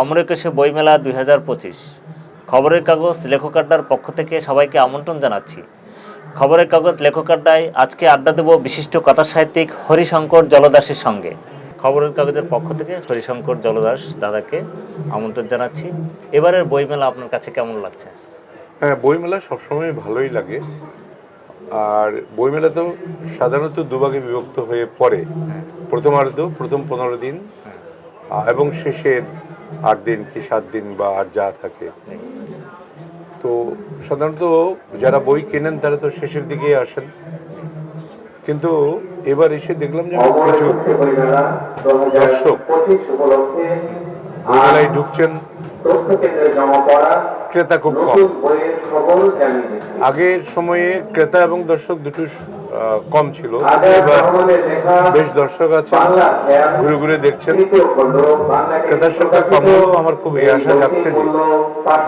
অমরেকেশে বইমেলা দুই হাজার পঁচিশ। খবরের কাগজ লেখক আড্ডার পক্ষ থেকে সবাইকে আমন্ত্রণ জানাচ্ছি। খবরের কাগজ লেখক আড্ডায় আজকে আড্ডা দেব বিশিষ্ট কথা সাহিত্যিক হরিশঙ্কর জলদাসের সঙ্গে। খবরের কাগজের পক্ষ থেকে হরিশঙ্কর জলদাস দাদাকে আমন্ত্রণ জানাচ্ছি। এবারের বইমেলা আপনার কাছে কেমন লাগছে? হ্যাঁ বইমেলা সবসময় ভালোই লাগে। আর বইমেলা তো সাধারণত দুভাগে বিভক্ত হয়ে পড়ে। প্রথমার্ধ প্রথম পনেরো দিন এবং শেষের আট দিন কি সাত দিন বা আর যা থাকে। তো সাধারণত যারা বই কেনেন তারা তো শেষের দিকে আসেন। কিন্তু এবার এসে দেখলাম যে প্রচুর দর্শক বইমেলায় ঢুকছেন। ক্রেতা খুব কম। আগের সময়ে ক্রেতা এবং দর্শক দুটো কম ছিল। এবার বেশ দর্শক আছে ঘুরে ঘুরে দেখছেন। ক্রেতার সংখ্যা কম হলেও আমার খুব এই আশা যাচ্ছে যে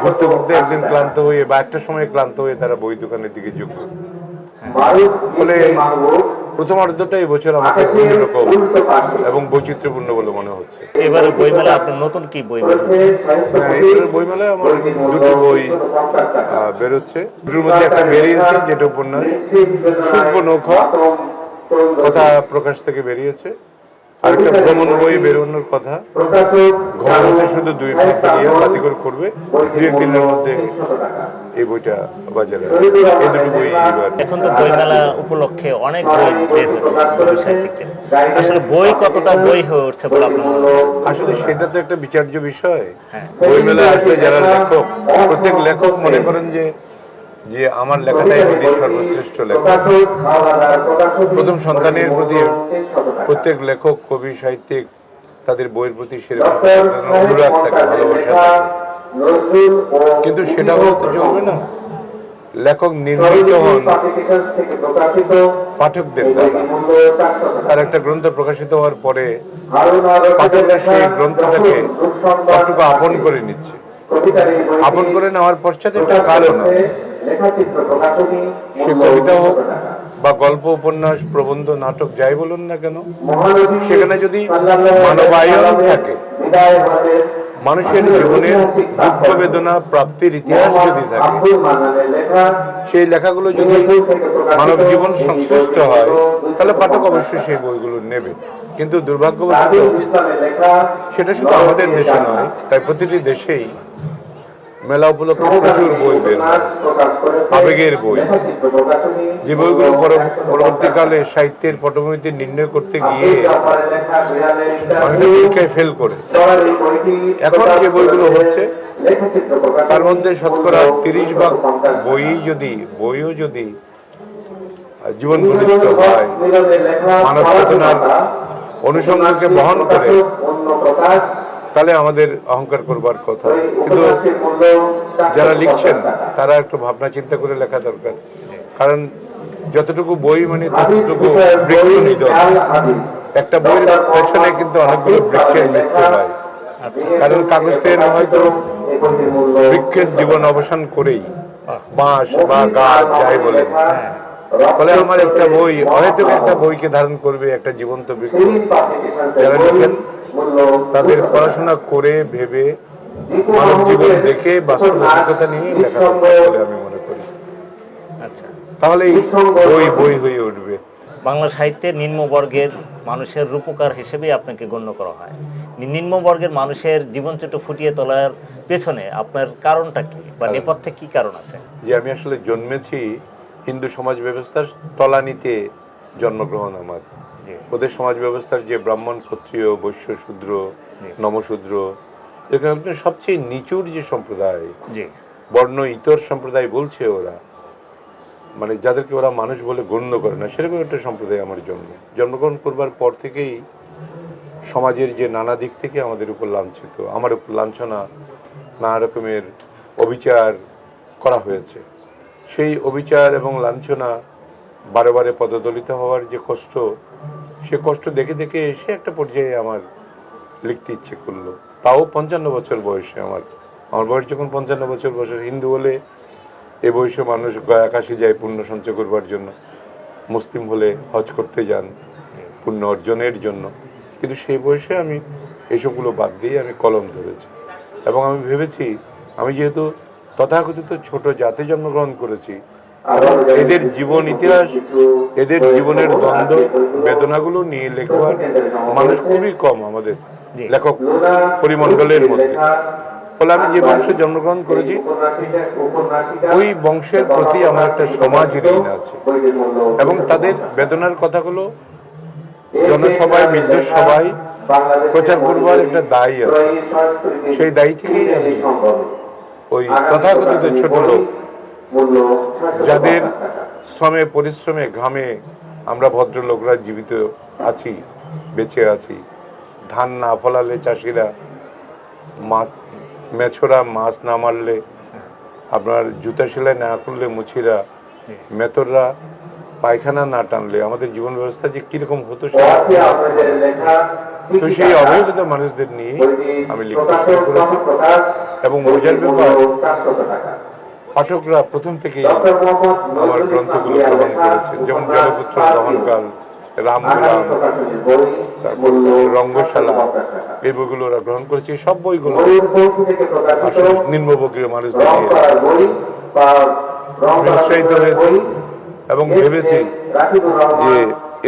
ঘুরতে ঘুরতে একদিন ক্লান্ত হয়ে বা একটা সময় ক্লান্ত হয়ে তারা বই দোকানের দিকে যুক্ত ফলে প্রথমার্ধটা এবছর আমাকে অন্যরকম এবং বৈচিত্র্যপূর্ণ বলে মনে হচ্ছে। এবারে বইমেলা আপনার নতুন কি হ্যাঁ, এবারের বইমেলায় আমার দুটো বই আহ, বেরোচ্ছে দুটোর মধ্যে একটা বেরিয়েছে যেটা উপন্যাস। শিল্প নৌকা কথা প্রকাশ থেকে বেরিয়েছে। আরেকটা ভ্রমণ বই বেরোনোর কথা। শুধু দুই করবে। দুই একদিনের মধ্যে এই বইটা বাজারে এই দুটো বই এখন তো বইমেলা উপলক্ষে অনেক বই বের হচ্ছে সাহিত্যিকদের। আসলে বই কতটা বই হয়ে উঠছে বলে আপনার আসলে সেটা তো একটা বিচার্য বিষয়। বই মেলা আসলে যারা লেখক প্রত্যেক লেখক মনে করেন যে যে আমার লেখাটাই যদি সর্বশ্রেষ্ঠ লেখক। প্রথম সন্তানের প্রতি প্রত্যেক লেখক কবি সাহিত্যিক তাদের বইয়ের প্রতি সেরকম অনুরাগ থাকে ভালোবাসা থাকে। কিন্তু সেটা হলে তো চলবে না। লেখক নির্মিত হন পাঠকদের দ্বারা। তার একটা গ্রন্থ প্রকাশিত হওয়ার পরে পাঠকরা সেই গ্রন্থটাকে কতটুকু আপন করে নিচ্ছে। আপন করে নেওয়ার পশ্চাতে একটা কারণ আছে। সে কবিতা হোক বা গল্প উপন্যাস প্রবন্ধ নাটক যাই বলুন না কেন সেখানে যদি মানবায়ন থাকে মানুষের জীবনের দুঃখ বেদনা প্রাপ্তির ইতিহাস যদি থাকে সেই লেখাগুলো যদি মানব জীবন সংশ্লিষ্ট হয় তাহলে পাঠক অবশ্যই সেই বইগুলো নেবে। কিন্তু দুর্ভাগ্যবশত সেটা শুধু আমাদের দেশে নয় তাই প্রতিটি দেশেই মেলা উপলক্ষে প্রচুর বই বের আবেগের বই। যে বইগুলো পরবর্তীকালে সাহিত্যের পটভূমিতে নির্ণয় করতে গিয়ে পরীক্ষায় ফেল করে। এখন যে বইগুলো হচ্ছে, তার মধ্যে শতকরা তিরিশ ভাগ বই যদি, বইও যদি জীবন ঘনিষ্ঠ হয় মানব চেতনার অনুষঙ্গকে বহন করে তাহলে আমাদের অহংকার করবার কথা। কিন্তু যারা লিখছেন তারা একটু ভাবনা চিন্তা করে লেখা দরকার। কারণ যতটুকু বই মানে ততটুকু বৃক্ষ একটা বইয়ের পেছনে কিন্তু অনেকগুলো বৃক্ষের মৃত্যু হয়। আচ্ছা। কারণ কাগজ তৈরি হয়তো বৃক্ষের জীবন অবসান করেই বাঁশ বা গাছ যাই বলে। ফলে আমার একটা বই অহেতুক একটা বইকে ধারণ করবে একটা জীবন্ত বৃক্ষ। যারা লিখেন তাদের পড়াশোনা করে ভেবে মানব জীবন দেখে বাস্তব অভিজ্ঞতা নিয়ে দরকার বলে আমি মনে করি। আচ্ছা। তাহলেই বই বই হয়ে উঠবে। বাংলা সাহিত্যের নিম্নবর্গের মানুষের রূপকার হিসেবেই আপনাকে গণ্য করা হয়। নিম্নবর্গের মানুষের জীবনচিত্র ফুটিয়ে তোলার পেছনে আপনার কারণটা কি? বা নেপথ্যে কি কারণ আছে? যে আমি আসলে জন্মেছি হিন্দু সমাজ ব্যবস্থার তলানিতে জন্মগ্রহণ আমার। ওদের সমাজ ব্যবস্থার যে ব্রাহ্মণ ক্ষত্রিয় বৈশ্য শূদ্র নমশূদ্র এখানে সবচেয়ে নিচুর যে সম্প্রদায় বর্ণ ইতর সম্প্রদায় বলছে ওরা মানে যাদেরকে ওরা মানুষ বলে গণ্য করে না সেরকম একটা সম্প্রদায় আমার জন্ম। জন্মগ্রহণ করবার পর থেকেই সমাজের যে নানা দিক থেকে আমাদের উপর লাঞ্ছিত আমার উপর লাঞ্ছনা নানা রকমের অবিচার করা হয়েছে। সেই অবিচার এবং লাঞ্ছনা বারে বারে পদদলিত হওয়ার যে কষ্ট, সে কষ্ট দেখে দেখে এসে একটা পর্যায়ে আমার লিখতে ইচ্ছে করল। তাও পঞ্চান্ন বছর বয়সে আমার। আমার বয়স যখন পঞ্চান্ন বছর বয়সে হিন্দু হলে এ বয়সে মানুষ গয়া কাশি যায় পুণ্য সঞ্চয় করবার জন্য, মুসলিম হলে হজ করতে যান, পুণ্য অর্জনের জন্য। কিন্তু সেই বয়সে আমি এইসবগুলো বাদ দিয়ে আমি কলম ধরেছি। এবং আমি ভেবেছি, আমি যেহেতু তথাকথিত ছোট জাতে জন্মগ্রহণ করেছি এদের জীবন ইতিহাস এদের জীবনের দ্বন্দ্ব বেদনাগুলো নিয়ে লেখবার মানুষ খুবই কম আমাদের লেখক পরিমণ্ডলের মধ্যে। ফলে আমি যে বংশে জন্মগ্রহণ করেছি ওই বংশের প্রতি আমার একটা সমাজ ঋণ আছে। এবং তাদের বেদনার কথাগুলো জনসভায় বিদ্যুৎ সভায় প্রচার করবার একটা দায়ী আছে। সেই দায়ী থেকেই আমি ওই তথাকথিত ছোট লোক যাদের শ্রমে পরিশ্রমে ঘামে আমরা ভদ্রলোকরা জীবিত আছি বেঁচে আছি। ধান না ফলালে চাষিরা মাছ মেছরা মাছ না মারলে আপনার জুতা সেলাই না করলে মুছিরা মেথররা পায়খানা না টানলে আমাদের জীবন ব্যবস্থা যে কীরকম হতো সেটা তো সেই অবহেলিত মানুষদের নিয়ে আমি লিখতে শুরু করেছি এবং মজার ব্যাপার পাঠকরা প্রথম থেকেই আমার গ্রন্থগুলো গ্রহণ করেছে যেমন জলপুত্র দহনকাল রামগুলাম তারপর রঙ্গশালা, এই বইগুলো ওরা গ্রহণ করেছে। সব বইগুলো নিম্নবর্গীয় মানুষদের উৎসাহিত হয়েছি এবং ভেবেছি যে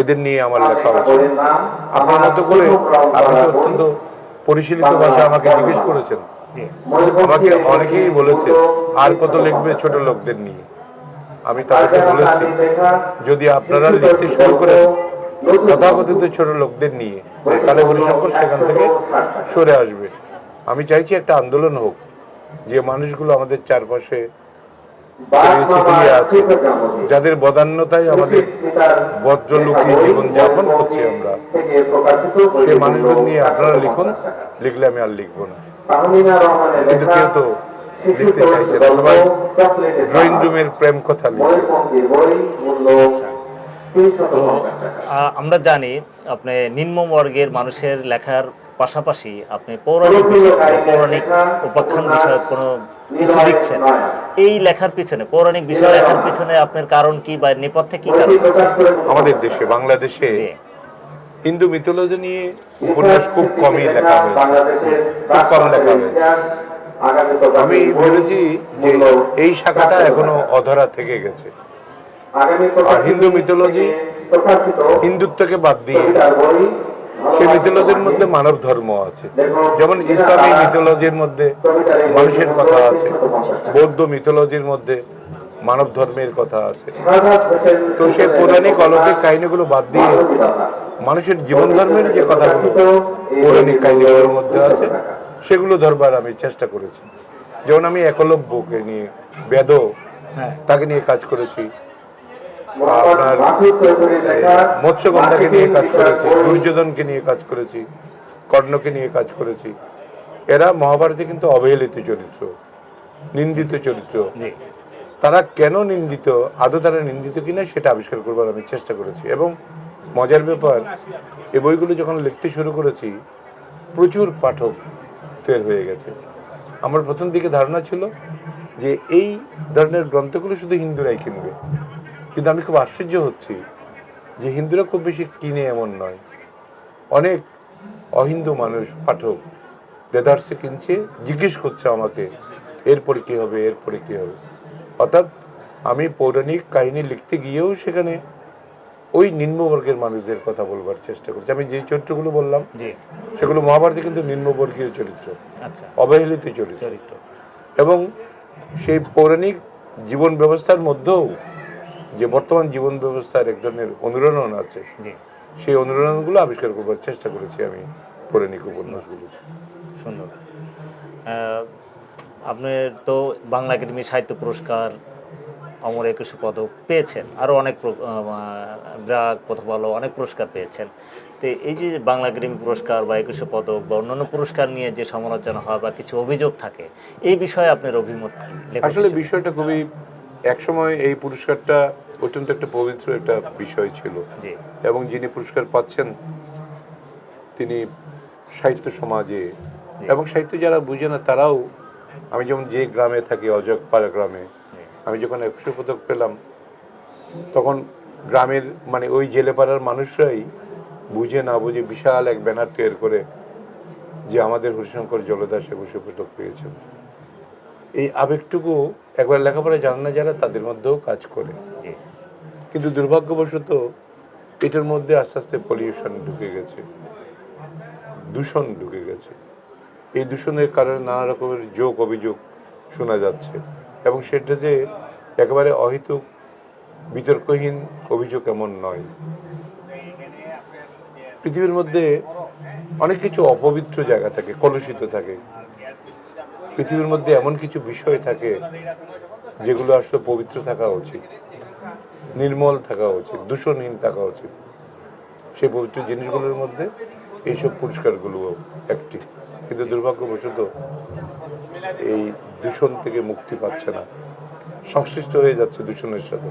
এদের নিয়ে আমার লেখা উচিত। আপনার মতো করে আপনি অত্যন্ত পরিশীলিত ভাষা আমাকে জিজ্ঞেস করেছেন। আমাকে অনেকেই বলেছে, আর কত লিখবে ছোট লোকদের নিয়ে? আমি তাদেরকে বলেছি, যদি আপনারা লিখতে শুরু করেন, তথাকথিত ছোট লোকদের নিয়ে, তাহলে হরিশঙ্কর সেখান থেকে সরে আসবে। আমি চাইছি একটা আন্দোলন হোক, যে মানুষগুলো আমাদের চারপাশে ছিটিয়ে আছে, যাদের বদান্যতায় আমাদের বজ্রলুকি জীবন যাপন করছি আমরা। সেই মানুষদের নিয়ে আপনারা লিখুন, লিখলে আমি আর লিখব না। কিন্তু কেউ তো লিখতে চাইছে না সবাই ড্রয়িং রুমের প্রেম কথা লিখে তো আমরা জানি আপনি নিম্ন বর্গের মানুষের লেখার পাশাপাশি আপনি পৌরাণিক বিষয় পৌরাণিক উপাখ্যান বিষয়ক কোনো কিছু লিখছেন। এই লেখার পিছনে পৌরাণিক বিষয় লেখার পিছনে আপনার কারণ কি বা নেপথ্যে কি কারণ আমাদের দেশে বাংলাদেশে হিন্দু মিথোলজি নিয়ে উপন্যাস খুব কমই লেখা হয়েছে, খুব কম লেখা হয়েছে। আমি ভেবেছি যে এই শাখাটা এখনও অধরা থেকে গেছে। আর হিন্দু মিথোলজি হিন্দুত্বকে বাদ দিয়ে সেই মিথোলজির মধ্যে মানব ধর্ম আছে। যেমন ইসলামী মিথোলজির মধ্যে মানুষের কথা আছে, বৌদ্ধ মিথোলজির মধ্যে মানব ধর্মের কথা আছে। তো সেই পৌরাণিক অলৌকিক কাহিনীগুলো বাদ দিয়ে মানুষের জীবন ধর্মের যে কথাগুলো পৌরাণিক কাহিনীগুলোর মধ্যে আছে সেগুলো ধরবার আমি চেষ্টা করেছি। যেমন আমি একলব্যকে নিয়ে বেদ হ্যাঁ। তাকে নিয়ে কাজ করেছি। আপনার মৎস্যগন্ধাকে নিয়ে কাজ করেছি দুর্যোধনকে নিয়ে কাজ করেছি কর্ণকে নিয়ে কাজ করেছি। এরা মহাভারতে কিন্তু অবহেলিত চরিত্র নিন্দিত চরিত্র। তারা কেন নিন্দিত আদৌ তারা নিন্দিত কিনা সেটা আবিষ্কার করবার আমি চেষ্টা করেছি। এবং মজার ব্যাপার, এই বইগুলো যখন লিখতে শুরু করেছি, প্রচুর পাঠক তৈরি হয়ে গেছে। আমার প্রথম দিকে ধারণা ছিল যে এই ধরনের গ্রন্থগুলো শুধু হিন্দুরাই কিনবে। কিন্তু আমি খুব আশ্চর্য হচ্ছি যে হিন্দুরা খুব বেশি কিনে এমন নয়। অনেক অহিন্দু মানুষ, পাঠক, দেদার্সে কিনছে, জিজ্ঞেস করছে আমাকে, এরপরে কি হবে? এরপরে কি হবে? অর্থাৎ আমি পৌরাণিক কাহিনী লিখতে গিয়েও সেখানে ওই নিম্নবর্গের মানুষদের কথা বলবার চেষ্টা করছি। আমি যে চরিত্রগুলো বললাম সেগুলো মহাভারতে কিন্তু নিম্নবর্গীয় চরিত্র আচ্ছা। অবহেলিত চরিত্র। এবং সেই পৌরাণিক জীবন ব্যবস্থার মধ্যেও যে বর্তমান জীবন ব্যবস্থার এক ধরনের অনুরণন আছে সেই অনুরণনগুলো আবিষ্কার করবার চেষ্টা করেছি আমি পৌরাণিক উপন্যাসগুলো সুন্দর। আহ, আপনি তো বাংলা একাডেমি সাহিত্য পুরস্কার অমর একুশে পদক পেয়েছেন। আরও অনেক ব্রাক প্রথম আলো অনেক পুরস্কার পেয়েছেন। তো এই যে বাংলা একাডেমি পুরস্কার বা একুশে পদক বা অন্যান্য পুরস্কার নিয়ে যে সমালোচনা হয় বা কিছু অভিযোগ থাকে এই বিষয়ে আপনার অভিমত কি? আসলে বিষয়টা খুবই একসময় এই পুরস্কারটা অত্যন্ত একটা পবিত্র একটা বিষয় ছিল। এবং যিনি পুরস্কার পাচ্ছেন তিনি সাহিত্য সমাজে এবং সাহিত্য যারা বুঝে না তারাও আমি যেমন যে গ্রামে থাকি অজগপাড়া গ্রামে আমি যখন একশো পদক পেলাম তখন গ্রামের মানে ওই জেলেপাড়ার মানুষরাই বুঝে না বুঝে বিশাল এক ব্যানার তৈরি করে যে আমাদের হরিশঙ্কর জলদাস একুশে পদক পেয়েছেন। এই আবেগটুকু একবার লেখাপড়া জানে না যারা তাদের মধ্যেও কাজ করে। কিন্তু দুর্ভাগ্যবশত এটার মধ্যে আস্তে আস্তে পলিউশন ঢুকে গেছে দূষণ ঢুকে গেছে। এই দূষণের কারণে নানা রকমের যোগ অভিযোগ শোনা যাচ্ছে। এবং সেটা যে একেবারে অহেতুক, বিতর্কহীন অভিযোগ এমন নয়। পৃথিবীর মধ্যে অনেক কিছু অপবিত্র জায়গা থাকে, কলুষিত থাকে। পৃথিবীর মধ্যে এমন কিছু বিষয় থাকে যেগুলো আসলে পবিত্র থাকা উচিত, নির্মল থাকা উচিত, দূষণহীন থাকা উচিত। সেই পবিত্র জিনিসগুলোর মধ্যে এইসব পুরস্কারগুলো একটি। কিন্তু দুর্ভাগ্যবশত এই দূষণ থেকে মুক্তি পাচ্ছে না। সংশ্লিষ্ট হয়ে যাচ্ছে দূষণের সাথে।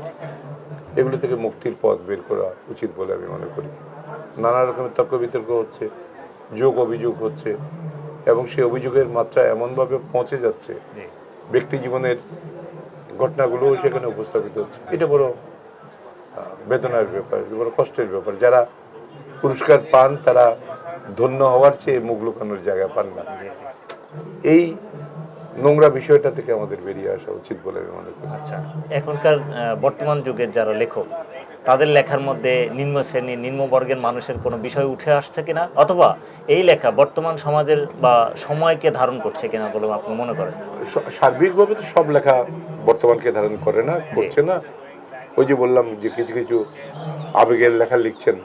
এগুলো থেকে মুক্তির পথ বের করা উচিত বলে আমি মনে করি। নানা রকমের তর্ক বিতর্ক হচ্ছে যোগ অভিযোগ হচ্ছে এবং সেই অভিযোগের মাত্রা এমনভাবে পৌঁছে যাচ্ছে ব্যক্তি জীবনের ঘটনাগুলোও সেখানে উপস্থাপিত হচ্ছে। এটা বড় বেদনার ব্যাপার বড় কষ্টের ব্যাপার। যারা পুরস্কার পান তারা ধন্য হওয়ার চেয়ে মুখ লুকানোর জায়গা পান না। এই নোংরা বিষয়টা থেকে আমাদের বেরিয়ে আসা উচিত বলে আমি মনে করি। আচ্ছা এখনকার বর্তমান যুগের যারা লেখক তাদের লেখার মধ্যে নিম্ন শ্রেণি নিম্নবর্গের মানুষের কোনো বিষয় উঠে আসছে কিনা? অথবা এই লেখা বর্তমান সমাজের বা সময়কে ধারণ করছে কিনা বলে আপনি মনে করেন? সার্বিকভাবে তো সব লেখা বর্তমানকে ধারণ করে না করছে না। ওই যে বললাম যে কিছু কিছু আবেগের লেখা লিখছেন।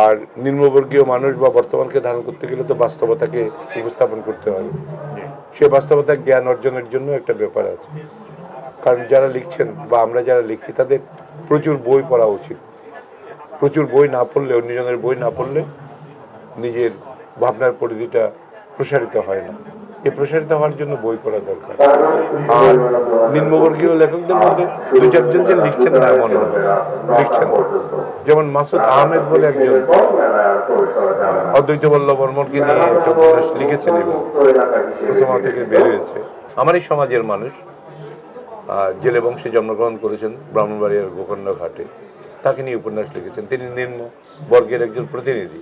আর নিম্নবর্গীয় মানুষ বা বর্তমানকে ধারণ করতে গেলে তো বাস্তবতাকে উপস্থাপন করতে হবে। সে বাস্তবতা জ্ঞান অর্জনের জন্য একটা ব্যাপার আছে। কারণ যারা লিখছেন বা আমরা যারা লিখি, তাদের প্রচুর বই পড়া উচিত। প্রচুর বই না পড়লে, অন্যজনের বই না পড়লে নিজের ভাবনার পরিধিটা প্রসারিত হয় না। এ প্রসারিত হওয়ার জন্য বই পড়া দরকার। আর নিম্নবর্গীয় লেখকদের মধ্যে দু চারজন যে লিখছেন না এমন। লিখছেন। যেমন মাসুদ আহমেদ বলে একজন। অদ্বৈত বল্লভ বর্মনকে নিয়ে একটা উপন্যাস লিখেছেন এবং প্রথমা থেকে বের হয়েছে। আমার এই সমাজের মানুষ জেলে বংশে জন্মগ্রহণ করেছেন ব্রাহ্মণবাড়িয়ার গোকর্ণ ঘাটে তাকে নিয়ে উপন্যাস লিখেছেন। তিনি নিম্ন বর্গের একজন প্রতিনিধি।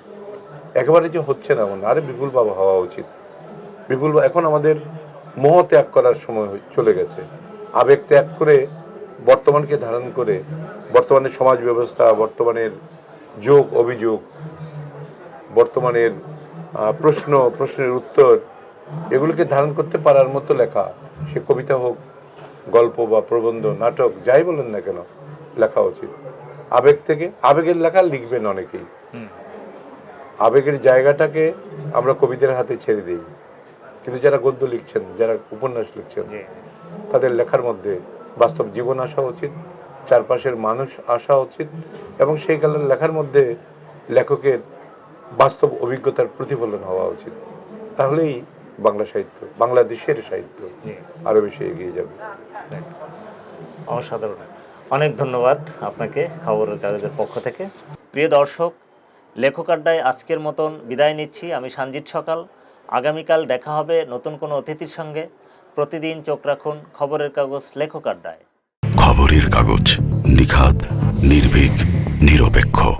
একেবারে যে হচ্ছে না এমন, আরে বিপুল বাবা হওয়া উচিত। বিপুল এখন আমাদের মোহ ত্যাগ করার সময় চলে গেছে। আবেগ ত্যাগ করে বর্তমানকে ধারণ করে বর্তমানের সমাজ ব্যবস্থা, বর্তমানের যোগ, অভিযোগ বর্তমানের প্রশ্ন প্রশ্নের উত্তর এগুলোকে ধারণ করতে পারার মতো লেখা সে কবিতা হোক গল্প বা প্রবন্ধ নাটক যাই বলেন না কেন লেখা উচিত। আবেগ থেকে আবেগের লেখা লিখবেন অনেকেই। আবেগের জায়গাটাকে আমরা কবিদের হাতে ছেড়ে দিই। কিন্তু যারা গদ্য লিখছেন যারা উপন্যাস লিখছেন তাদের লেখার মধ্যে বাস্তব জীবন আসা উচিত চারপাশের মানুষ আসা উচিত এবং সেই কালের লেখার মধ্যে লেখকের বাস্তব অভিজ্ঞতার প্রতিফলন হওয়া উচিত। তাহলেই বাংলা সাহিত্য বাংলাদেশের সাহিত্য জি। আরও বেশি এগিয়ে যাবে। অসাধারণ। অনেক ধন্যবাদ আপনাকে খবরের কাগজের পক্ষ থেকে। প্রিয় দর্শক লেখক আড্ডায় আজকের মতন বিদায় নিচ্ছি। আমি সঞ্জিত সকাল। আগামীকাল দেখা হবে নতুন কোনো অতিথির সঙ্গে। প্রতিদিন চোখ রাখুন খবরের কাগজ লেখক আড্ডায়। খবরের কাগজ নিখাত নির্ভীক নিরপেক্ষ।